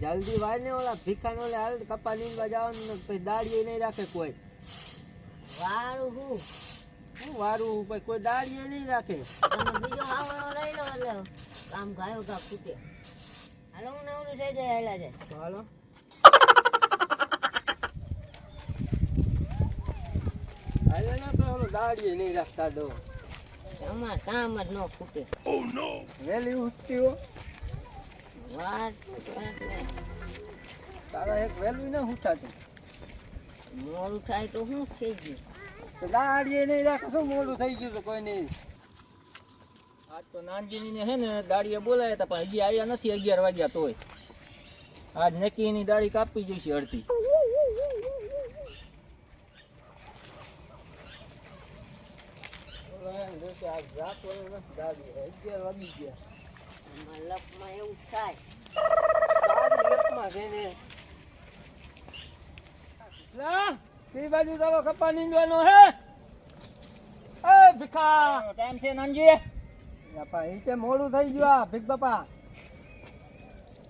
જલ્દી વાય ને ઓલા ભીખાને ઓલે હાલ કપા નીંદવા જવાનું ને પછી દાડીએ નહીં રાખે કોઈ. વારું હું? શું વારું પછી કોઈ દાડીએ નહીં રાખે. તમે બીજો હાવણો લઈ લો એટલે કામ ગાયો ગા ફૂટે હાલો હું નવરું થઈ જાય હેલા જાય. હાલો. હાલો ને તો ઓલો દાડીએ નહીં રાખતા દો. અમાર કામ જ ન ફૂટે વેલી ઉઠતી હો. તારા એક વેલું ના ઉઠાતું મોડું થાય તો શું થઈ ગયું? દાડીએ નહીં રાખે શું મોડું થઈ ગયું તો કોઈ નહીં. આજ તો નાનજીની ને હે ને દાડીએ બોલાયા હતા પણ હજી આવ્યા નથી અગિયાર વાગ્યા તોય. આજ નક્કીની દાડી કાપી જોઈશે અડધી. અગિયાર વાગી ગયા. અમાર લપમાં એવું થાય. લપમાં છે ને બાજુ તારો કપા નીંદવાનો હે. એ ભીખા. ટાઈમ છે નાનજી. બાપા એ તે મોડું થઈ ગયું આ ભીખ બાપા?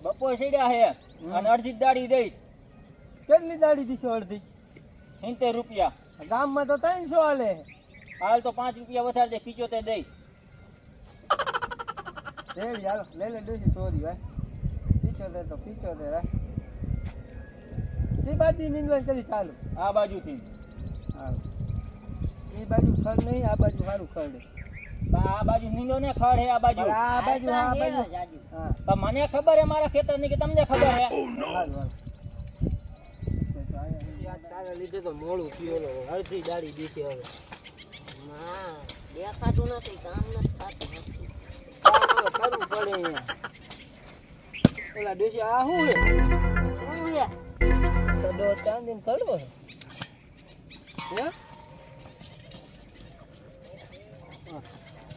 બપોર સીડ્યા હે અને અડધી દાડી દઈશ. કેટલી દાડી દીશો અડધી? સિત્તેર રૂપિયા. ગામમાં તો ત્રણસો હાલે. હાલ તો પાંચ રૂપિયા વધારે દે પિચોતેર દઈશ. રેડી હાલો લઈ લે ડોસી સોરી ભાઈ પીચોતેર તો પીચોતેર હા એ બાજુ નીંદવા કરી ચાલુ આ બાજુથી હા એ બાજુ ખડ નહીં આ બાજુ સારું ખડ આ બાજુ નીંદો ને ખડ હે આ બાજુ. આ બાજુ આ બાજુ. હે. મને ખબર હે મારા ખેતરની કે તમને ખબર હે? હારું તારા લીધે તો મોડું થયું અડધી દાડી દીધી હવે. ના દેખાતું નથી કામ નથી થતું નથી કામ હવે કરવું પડે ઓલા ડોસી આ શું હે શું છે તો દોઢ ચાંદીને ખડો હે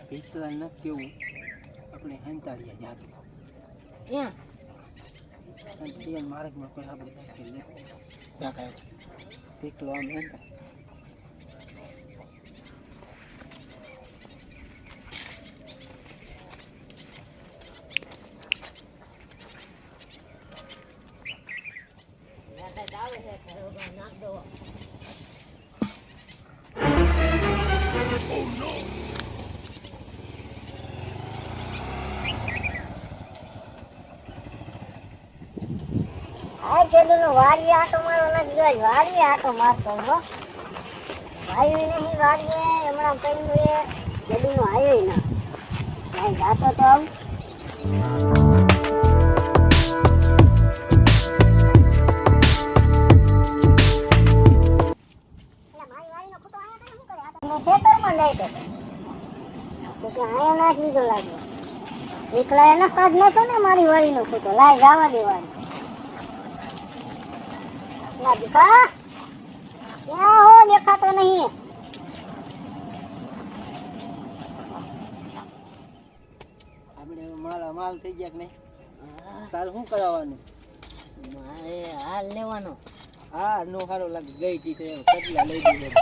ભીખલા ન કેવું આપણે હેંતાળીએ જાતું ક્યાં કોઈ આપણે કાંઈ લે ત્યાં કાંઈ ભીખલો આમ હેંતા નાટક આવે છે ખરો ભાઈ નાખ દો વાડી આટો મારો નથી જોઈ વાડી આટો મારતો હો. ભાઈ નહીં વાડીએ હમણાં પડ્યું એ જેલુનો આવ્યો ના. ભાઈ જાતો તો આવું. ખેતરમાં લઈ ગયો કે આયો ના જ લાગ્યો. એકલા એના કાઢ નતો ને મારી વાડીનો ખોટો. લાય જવા દેવાની. ના દીકરા ક્યાં હો દેખાતો નહીં. આપણે માલા માલ થઈ ગયા કે નહીં? તારે શું કરાવવાનું? મારે હાલ લેવાનો. હા નો સારો લાગે. ગઈ ટી તો એમ લઈ દીધું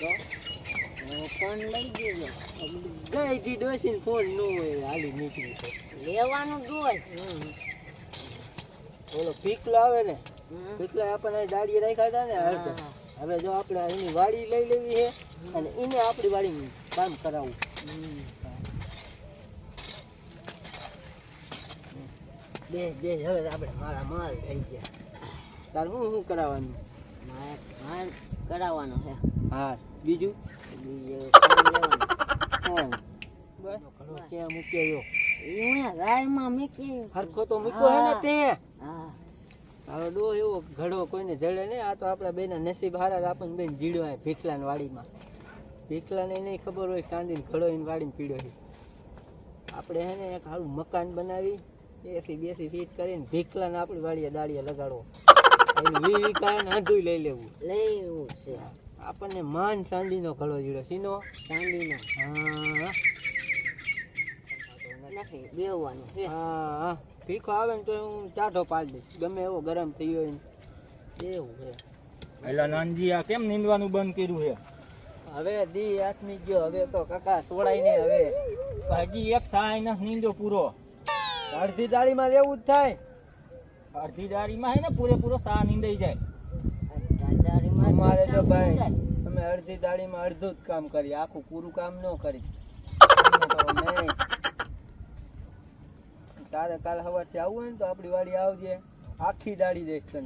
ફોન લઈ ગયો ગઈ ટી ડોસીને ફોન નો હોય હાલી નીકળી લેવાનું હોય ઓલો પીકલો આવે ને. પીકલા આપણને દાડી રાખ્યા હતા ને. હવે જો આપણે એની વાડી લઈ લેવી છે અને એને આપણી વાડી કામ કરાવવું. દે બે હવે આપણે મારા માલ થઈ ગયા. તાર શું શું કરાવવાનું? કરાવવાનો હા ને ઘડો કોઈને જડે નહીં આ તો આપણા બેના નસીબ હારા આપણને બેન જીડવાય ભીખલાની વાડીમાં. ભીખલાને નહીં ખબર હોય, કાંદીને ઘડો એને વાડીને પીડ્યો છે હે ને એક સારું મકાન બનાવી એસી બેસી ફીટ કરીને ભીખલાને આપણી વાડીએ દાળીએ લગાડવો. આંધું લઈ લેવું. લેવું છે. આપણને માન ચાંદીનો ઘડો જીડો સીનો ચાંદીનો. હા. નથી બેવાનું હા હા. ભીખો આવે ને તો હું ચાઢો પાડી દઈશ. ગમે એવો ગરમ થઈ હોય ને. એવું છે. એટલે નાનજી આ કેમ નીંદવાનું બંધ કર્યું છે? હવે દી આથમી ગયો. હવે તો કાકા સોડાય નહીં હવે. હજી એક સહાય નથી નીંદો પૂરો. અડધી દાળીમાં રહેવું જ થાય. અડધી દાડીમાં હે ને પૂરેપૂરો સા નીંદાઈ જાય. અમારે તો ભાઈ અમે અડધી દાડીમાં અડધું જ કામ કરીએ આખું પૂરું કામ ન કરી. તારે કાલ સવારથી આવવું હોય ને તો આપણી વાડી આવજે આખી દાડી દઈશ તને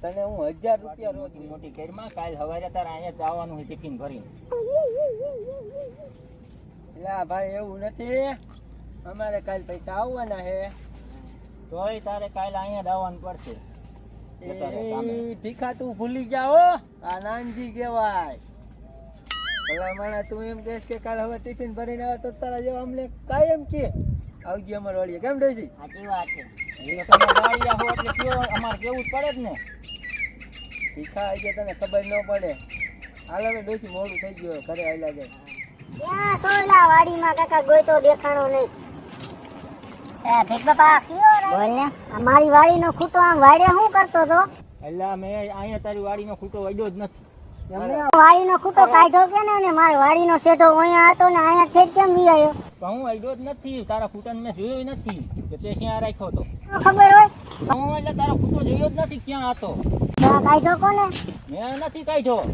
તને હું હજાર રૂપિયા રોજ મોટી મોટી કેરમાં કાલ સવારે તારે અહીંયા જવાનું હોય ટિફિન ભરીને. એટલે ભાઈ એવું નથી. અમારે કાલ પૈસા આવવાના હે તોય તારે કાલ અહીંયા જ આવવાનું પડશે. ભીખા તું ભૂલી જાઓ આ નાનજી કહેવાય. ભલા માણા તું એમ કહેશ કે કાલ હવે ટિફિન ભરીને આવે તો તારા જેવા અમને કાયમ કે આવજી અમારે વાળીએ. કેમ ડોજી સાચી વાત છે. એ તમે દાડિયા હો એટલે કયો અમારે કેવું જ પડે જ ને. ભીખા આવી ગયા તને ખબર ન પડે. હાલ હવે ડોજી મોડું થઈ ગયું ઘરે આવી લાગે ત્યાં સોયલા વાડીમાં કાકા ગોઈતો દેખાણો નહીં. ભીખ બાપા બોલ ને આ મારી વાડીનો ખૂટો આમ વાડે શું કરતો તો? એટલે મેં અહીંયા તારી વાડીનો ખૂટો વાગ્યો જ નથી. વાડીનો ખૂટો કાઢ્યો કે ને ને વાડીનો શેઠો અહીંયા હતો ને અહીંયા ઠેક કેમ બી આવ્યો? હું વાગ્યો જ નથી. તારા ખૂટાને મેં જોયો નથી. કે તે ક્યાં રાખ્યો હતો? ખબર હોય? હું એટલે તારો ખૂટો જોયો જ નથી ક્યાં હતો. કાઢ્યો કોને? મેં નથી કાઢ્યો.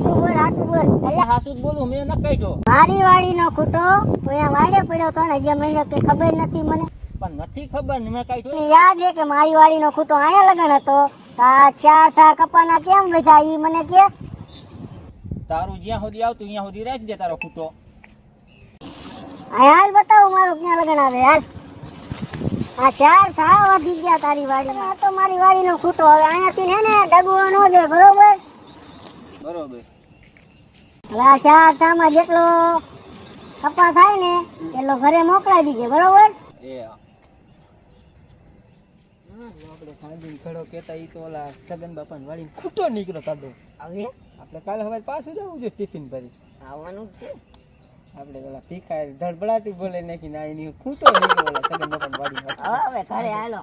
હાસુ બોલ હાસુ બોલ. એટલે હાસુ બોલું મેં ન કાઢ્યો મારી વાડીનો ખૂટો. અહીંયા વાડે પડ્યો તો ને જે મને કે ખબર નથી મને. પણ નથી ખબર ને મેં કાઢ્યો મને યાદ છે કે મારી વાડીનો ખૂટો આયા લગન હતો. આ ચાર સા કપાના કેમ બધા ઈ મને કે? તારું જ્યાં સુધી આવતું ત્યાં સુધી રાખી દે તારો ખૂટો. હાલ બતાવો મારું ક્યાં લગન આવે હાલ. આ ચાર સા વધી ગયા તારી વાડીમાં. આ તો મારી વાડીનો ખૂટો હવે અહીંયાથી ને ડગવો નો દે બરોબર? બરોબર. હવે આ ચાર સામાં જેટલો કપા થાય ને એટલો ઘરે મોકલાવી દીજે બરોબર? એ આપણે સાંજે ખડો કેતા ઈ તો ઓલા સગન બાપાને વાળીને ખૂટો નીકળ્યો તાડો આવે આપણે કાલે હવે પાછું જવું છે ટિફિન ભરી. આવવાનું જ છે. આપણે ઓલા ભીખા ધડબડાટી બોલે નાખી ના એની ખૂટો નીકળ્યો ઓલા સગન બાપાને વાળીને. હવે હવે ઘરે હાલો.